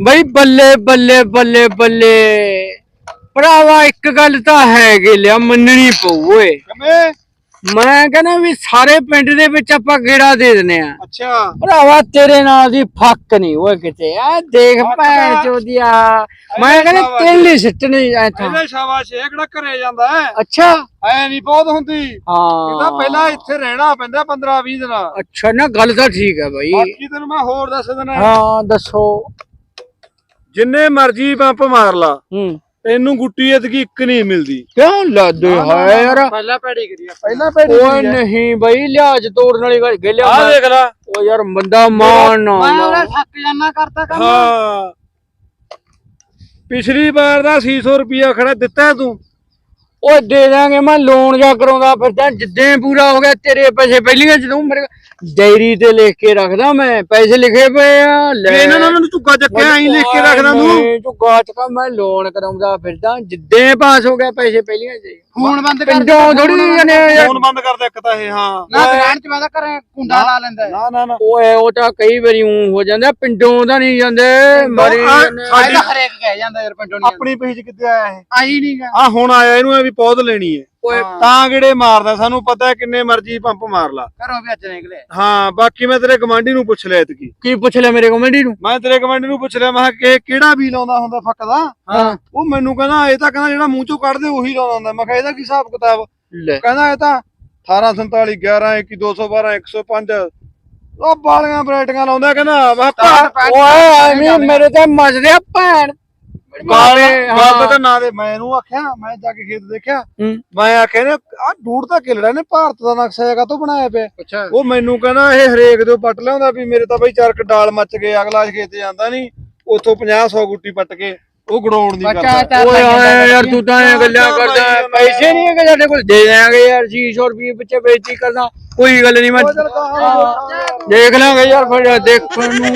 ਬਈ ਬੱਲੇ ਬੱਲੇ ਬੱਲੇ ਬੱਲੇ। ਭਰਾਵਾ ਇੱਕ ਗੱਲ ਤਾਂ ਹੈ ਕਿ ਲਿਆ ਮੰਨਣੀ ਪਊ ਓਏ। ਕਿਵੇਂ? ਮੈਂ ਕਹਿੰਦਾ ਵੀ ਸਾਰੇ ਪਿੰਡ ਦੇ ਵਿੱਚ ਆਪਾਂ ਗੇੜਾ ਦੇ ਦਿੰਨੇ ਆ। ਅੱਛਾ। ਭਰਾਵਾ ਤੇਰੇ ਨਾਲ ਦੀ ਫੱਕ ਨਹੀਂ ਓਏ ਕਿਤੇ। ਆ ਦੇਖ ਭੈਣ ਚੋਦੀਆ। ਮੈਂ ਕਹਿੰਦਾ। ਤੇਲ ਸਿੱਟਣੀ ਐਥਾਂ ਇਹਦੇ ਸ਼ਾਬਾਸ਼ ਇਹ ਕਿਹੜਾ ਘਰੇ ਜਾਂਦਾ ਅੱਛਾ। ਐ ਨਹੀਂ ਬਹੁਤ ਹੁੰਦੀ। ਇਹਦਾ ਹਾਂ ਪਹਿਲਾਂ ਇੱਥੇ ਰਹਿਣਾ ਪੈਂਦਾ 15 20 ਦਿਨ। ਅੱਛਾ ਨਾ ਗੱਲ ਤਾਂ ਠੀਕ ਹੈ ਬਾਈ। ਬਾਕੀ ਤੈਨੂੰ ਮੈਂ ਹੋਰ ਦੱਸ ਦਿੰਦਾ। ਹਾਂ ਦੱਸੋ। ਜਿੰਨੇ ਮਰਜ਼ੀ ਪੰਪ ਮਾਰ ਲਾ ਹੂੰ। ਤੈਨੂੰ ਗੁੱਟੀ ਇਤਕੀ ਇੱਕ ਨਹੀਂ ਮਿਲਦੀ। ਕਿਉਂ ਲੱਦੇ ਹੈ ਯਾਰ। ਪਹਿਲਾਂ ਪੈੜੀ ਕਰੀ ਪਹਿਲਾਂ ਪੈੜੀ ਓਏ ਨਹੀਂ ਬਈ ਲਿਆਜ ਤੋੜਨ ਵਾਲੀ ਗੱਲ ਗੱਲ ਆ ਦੇਖ ਲੈ। ਓ ਯਾਰ ਬੰਦਾ ਮਾਨ ਨਾ ਥੱਕ ਜਾਣਾ ਕਰਤਾ ਕੰਮ। ਹਾਂ। ਪਿਛਲੀ ਵਾਰ ਦਾ 600 ਰੁਪਿਆ ਖੜਾ ਦਿੱਤਾ ਤੂੰ। ਓਏ ਦੇ ਦਾਂਗੇ ਮੈਂ ਲੋਨ ਜਾ ਕਰਾਉਂਦਾ ਫਿਰਦਾ ਜਿੱਦੇ ਪੂਰਾ ਹੋ ਗਿਆ ਤੇਰੇ ਪੈਸੇ ਪਹਿਲੀਆਂ ਜਦੋਂ ਮੇਰੇ ਡਾਇਰੀ ਤੇ ਲਿਖ ਕੇ ਰੱਖਦਾ ਮੈਂ ਪੈਸੇ ਲਿਖੇ ਪਏ ਆ ਲੈ ਇਹਨਾਂ ਨਾਲ ਮੈਨੂੰ ਝੁੱਗਾ ਚੱਕਿਆ ਐਂ ਲਿਖ ਕੇ ਰੱਖਦਾ ਤੂੰ। ਝੁੱਗਾ ਚੱਕਾ ਮੈਂ ਲੋਨ ਕਰਾਉਂਦਾ ਫਿਰਦਾ ਜਿੱਦੇ ਪਾਸ ਹੋ ਗਿਆ ਪੈਸੇ ਪਹਿਲੀਆਂ ਚ ਫੋਨ ਬੰਦ ਕਰ ਥੋੜੀ ਜਨੇ ਫੋਨ ਬੰਦ ਕਰ ਦੇ। ਇੱਕ ਤਾਂ ਇਹ ਹਾਂ। ਨਾ ਦੁਕਾਨ ਚ ਮੈਂ ਤਾਂ ਘਰੇ ਕੁੰਡਾ ਲਾ ਲੈਂਦਾ। ਨਾ ਨਾ ਨਾ। ਓਏ ਉਹ ਤਾਂ ਕਈ ਵਾਰੀ ਊਂ ਹੋ ਜਾਂਦਾ ਪਿੰਡੋਂ ਤਾਂ ਨਹੀਂ ਜਾਂਦੇ ਮਰੀ ਜਾਂਦੇ। ਆਹ ਤਾਂ ਹਰੇਕ ਕਹਿ ਜਾਂਦਾ ਯਾਰ ਪਿੰਡੋਂ ਨਹੀਂ ਆਪਣੀ ਪੇਜ ਕਿੱਥੇ ਆਇਆ ਇਹ? ਆਈ ਨਹੀਂਗਾ ਆ ਹੁਣ ਆਇਆ ਇਹਨੂੰ ਐ ਵੀ ਪੌਦ ਲੈਣੀ ਹੈ। ਓਏ ਤਾਂ ਕਿਹੜੇ ਮਾਰਦਾ? ਸਾਨੂੰ ਪਤਾ ਹੈ ਕਿੰਨੇ ਮਰਜ਼ੀ ਪੰਪ ਮਾਰ ਲਾ। ਘਰੋਂ ਵੀ ਅੱਜ ਨਿਕਲੇ। ਹਾਂ ਬਾਕੀ ਮੈਂ ਤੇਰੇ ਗਵਾਂਢੀ ਨੂੰ ਪੁੱਛ ਲਿਆ ਇਤਕੀ। ਕੀ ਪੁੱਛ ਲਿਆ ਮੇਰੇ ਕਮੇਡੀ ਨੂੰ? ਮੈਂ ਤੇਰੇ ਗਵਾਂਢੀ ਨੂੰ ਪੁੱਛ ਲਿਆ ਮੈਂ ਕਿ ਕਿਹੜਾ ਵੀ ਲਾਉਂਦਾ ਹੁੰਦਾ ਫੱਕਦਾ? ਹਾਂ। ਉਹ ਮੈਨੂੰ ਕਹਿੰਦਾ ਇਹ ਤਾਂ ਕਹਿੰਦਾ ਜਿਹੜਾ ਮੂੰਹ ਚੋਂ ਕੱਢਦੇ ਉਹੀ ਲਾਉਂਦਾ ਹੁੰਦਾ। ਮੈਂ ਕਿਹਾ ਇਹਦਾ ਕੀ ਹਿਸਾਬ ਕਿਤਾਬ? ਲੈ। ਕਹਿੰਦਾ ਇਹ ਤਾਂ 1847 11 21 212 105 ਉਹ ਬਾਲੀਆਂ ਬਰੇਟੀਆਂ ਲਾਉਂਦਾ ਕਹਿੰਦਾ ਓਏ ਐਵੇਂ ਮੇਰੇ ਤੇ ਮਜਦੇ ਆ ਭੈਣ। ਬਾਲੇ ਹਾਂ। ਬਾਲ ਤਾਂ ਨਾ ਦੇ ਮੈਂ ਇਹਨੂੰ ਆਖਿਆ ਮੈਂ ਜਾ ਕੇ ਖੇਤ ਦੇਖਿਆ ਹੂੰ। ਮੈਂ ਆਖਿਆ ਨੇ ਆ ਡੂੜ ਤਾਂ ਕਿਲੜਾ ਨੇ ਭਾਰਤ ਦਾ ਨਕਸ਼ਾ ਹੈਗਾ ਤੋਂ ਬਣਾਇਆ ਪਿਆ ਅੱਛਾ ਉਹ ਮੈਨੂੰ ਕਹਿੰਦਾ ਇਹ ਹਰੇਕ ਦੇ ਪੱਟ ਲਿਆਉਂਦਾ ਵੀ ਮੇਰੇ ਤਾਂ ਬਈ ਚਾਰ ਕ ਡਾਲ ਮੱਚ ਗਏ ਅਗਲਾ ਖੇਤ ਜਾਂਦਾ ਨਹੀਂ ਉਥੋਂ 50 100 ਗੁੱਟੀ ਪੱਟ ਕੇ ਉਹ ਗੜਾਉਣ ਦੀ ਬੱਚਾ ਕਰਦਾ ਤਾਂ ਓਏ ਆਏ ਯਾਰ ਤੂੰ ਤਾਂ ਇਹ ਗੱਲਾਂ ਕਰਦਾ ਹੈ। ਪੈਸੇ ਨਹੀਂ ਹੈਗੇ ਸਾਡੇ ਕੋਲ ਦੇ ਦੇਾਂਗੇ ਯਾਰ 600 ਰੁਪਏ ਪਿੱਛੇ ਬੇਇੱਜ਼ਤੀ ਕਰਦਾ ਕੋਈ ਗੱਲ ਨਹੀਂ ਮੈਂ ਦੇਖ ਲਾਂਗੇ ਯਾਰ ਫਿਰ ਦੇਖਣ ਨੂੰ